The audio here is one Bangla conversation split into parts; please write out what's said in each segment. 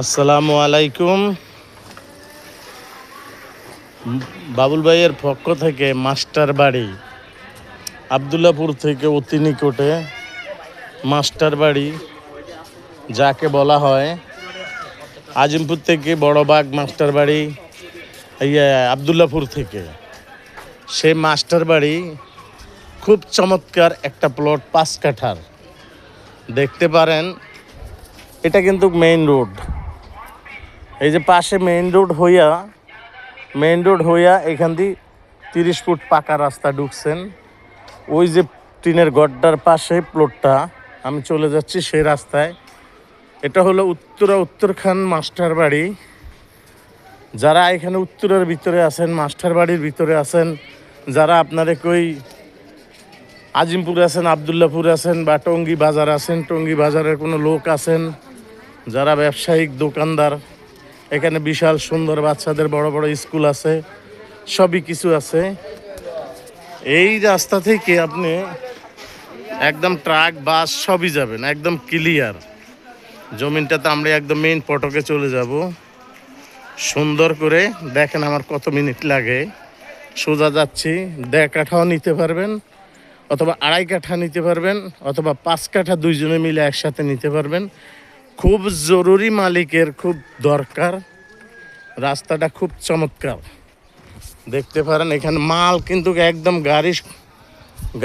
আসসালামু আলাইকুম। বাবুল ভাইয়ের পক্ষ থেকে মাস্টার বাড়ি, আবদুল্লাপুর থেকে অতি নিকটে মাস্টার বাড়ি, যাকে বলা হয় আজিমপুর থেকে বড়বাগ মাস্টার বাড়ি ইয়ে আবদুল্লাপুর থেকে। সেই মাস্টার বাড়ি খুব চমৎকার একটা প্লট পাঁচ কাঠার। দেখতে পারেন, এটা কিন্তু মেইন রোড। এই যে পাশে মেইন রোড হইয়া মেইন রোড হইয়া এখান দিয়ে তিরিশ ফুট পাকা রাস্তা ঢুকছেন। ওই যে টিনের গড্ডার পাশে প্লটটা আমি চলে যাচ্ছি সেই রাস্তায়। এটা হলো উত্তরা উত্তরখান মাস্টার বাড়ি। যারা এখানে উত্তরের ভিতরে আছেন, মাস্টার বাড়ির ভিতরে আছেন, যারা আপনারে কই আজিমপুর আছেন আবদুল্লাপুর আছেন বা টঙ্গী বাজার আছেন, টঙ্গী বাজারের কোনো লোক আছেন, যারা ব্যবসায়িক দোকানদার এখানে বিশাল সুন্দর বাচ্চাদের বড় বড় স্কুল আছে, সবই কিছু আছে। এই রাস্তা থেকে আপনি একদম ট্রাক, বাস সবই যাবেন, একদম ক্লিয়ার। জমিনটাতে আমরা একদম মেইন পটকে চলে যাব। সুন্দর করে দেখেন আমার কত মিনিট লাগে। সোজা যাচ্ছি, দেড় কাঠাও নিতে পারবেন, অথবা আড়াই কাঠা নিতে পারবেন, অথবা পাঁচ কাঠা দুইজনে মিলে একসাথে নিতে পারবেন। খুব জরুরি মালিকের খুব দরকার। রাস্তাটা খুব চমৎকার। দেখতে পারেন, এখানে মাল কিন্তু একদম গাড়ি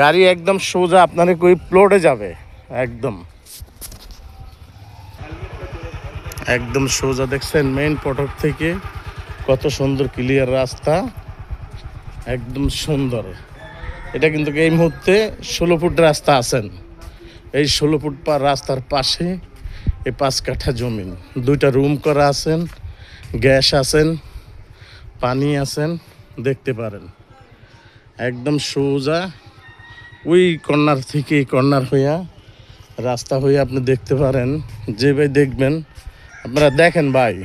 গাড়ি একদম সোজা আপনার কই প্লটে যাবে, একদম। একদম সোজা দেখছেন মেইন পটক থেকে কত সুন্দর ক্লিয়ার রাস্তা, একদম সুন্দর। এটা কিন্তু এই মুহূর্তে ষোলো ফুট রাস্তা আছেন। এই ষোলো ফুট পার রাস্তার পাশে এই পাঁচ কাঠা জমিন দুইটা রুম করা আছেন, গ্যাস আছেন, পানি আছেন, দেখতে পারেন। একদম সোজা, ওই কর্নার থেকে কর্নার হইয়া রাস্তা হইয়া আপনি দেখতে পারেন। যে ভাই দেখবেন, আপনারা দেখেন ভাই।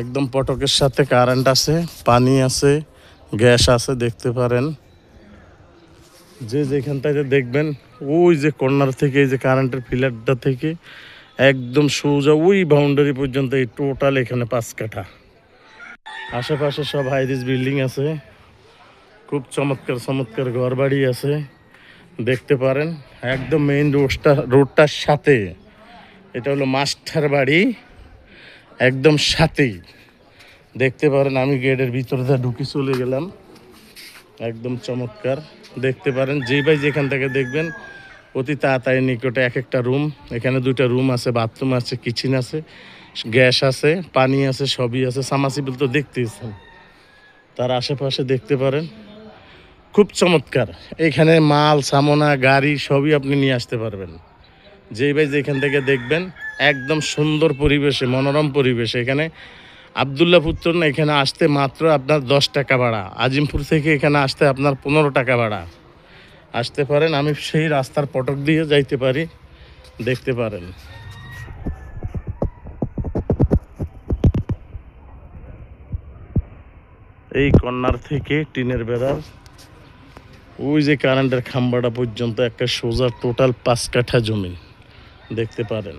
একদম পটকের সাথে কারেন্ট আছে, পানি আছে, গ্যাস আছে, দেখতে পারেন। যে যেখান থেকে দেখবেন, ওই যে কর্নার থেকে, এই যে কারেন্টের ফিলারটা থেকে একদম সোজা ওই বাউন্ডারি পর্যন্ত এই টোটাল এখানে পাঁচ কাঠা। আশেপাশে সব হাইরিস বিল্ডিং আছে। খুব চমৎকার চমৎকার ঘর বাড়ি আছে। দেখতে পারেন, একদম মেইন রোডটা রোডটার সাথে। এটা হলো মাস্টার বাড়ি। একদম সাথেই। দেখতে পারেন, আমি গেটের ভিতরে ঢুকে চলে গেলাম। একদম চমৎকার। দেখতে পারেন, যেই ভাই যেখান থেকে দেখবেন, অতি তাড়াতাড়ি নিকটে এক একটা রুম। এখানে দুইটা রুম আছে, বাথরুম আছে, কিচেন আছে, গ্যাস আছে, পানি আছে, সবই আছে। সামাসিবল তো দেখতেইছেন। তার আশেপাশে দেখতে পারেন, খুব চমৎকার। এখানে মাল, সামনা, গাড়ি সবই আপনি নিয়ে আসতে পারবেন। যেই ভাই যেখান থেকে দেখবেন, একদম সুন্দর পরিবেশে, মনোরম পরিবেশে এখানে আবদুল্লাহ পুত্র না, এখানে আসতে মাত্র আপনার দশ টাকা ভাড়া। আজিমপুর থেকে এখানে আসতে আপনার পনেরো টাকা ভাড়া। আসতে পারেন, আমি সেই রাস্তার পটক দিয়ে যাইতে পারি। দেখতে পারেন। এই কর্নার থেকে টিনের বেড়ার ওই যে কারেন্টের খাম্বাটা পর্যন্ত একটা সোজা টোটাল পাঁচ কাঠা জমি। দেখতে পারেন।